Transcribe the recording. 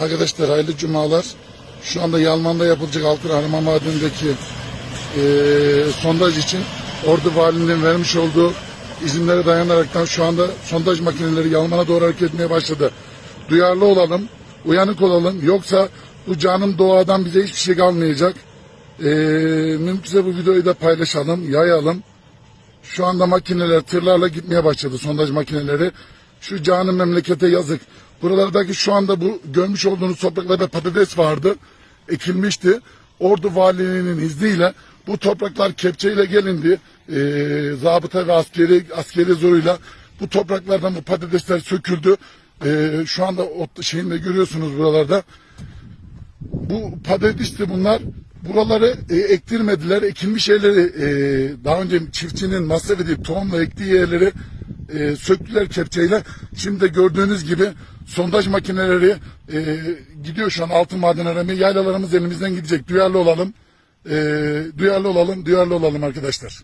Arkadaşlar hayırlı cumalar. Şu anda Yalman'da yapılacak Altın Arama Madeni'ndeki eee sondaj için Ordu Valiliğinin vermiş olduğu izinlere dayanaraktan şu anda sondaj makineleri Yalman'a doğru hareket etmeye başladı. Duyarlı olalım, uyanık olalım. Yoksa bu canım doğadan bize hiçbir şey kalmayacak. Eee mümkünse bu videoyu da paylaşalım, yayalım. Şu anda makineler tırlarla gitmeye başladı sondaj makineleri. Şu canım memlekete yazık. Buralardaki şu anda bu görmüş olduğunuz topraklarda patates vardı. Ekilmişti. Ordu valiliğinin izniyle bu topraklar kepçeyle gelindi. Ee, zabıta ve askeri, askeri zoruyla bu topraklardan bu patatesler söküldü. Ee, şu anda o şeyinde görüyorsunuz buralarda bu patatesli bunlar buraları e, ektirmediler. Ekilmiş yerleri e, daha önce çiftçinin masraf edip tohumla ektiği yerleri e, söktüler kepçeyle. Şimdi de gördüğünüz gibi sondaj makineleri e, gidiyor şu an altın maden aramaya. Yaylalarımız elimizden gidecek. Duyarlı olalım. E, duyarlı olalım. Duyarlı olalım arkadaşlar.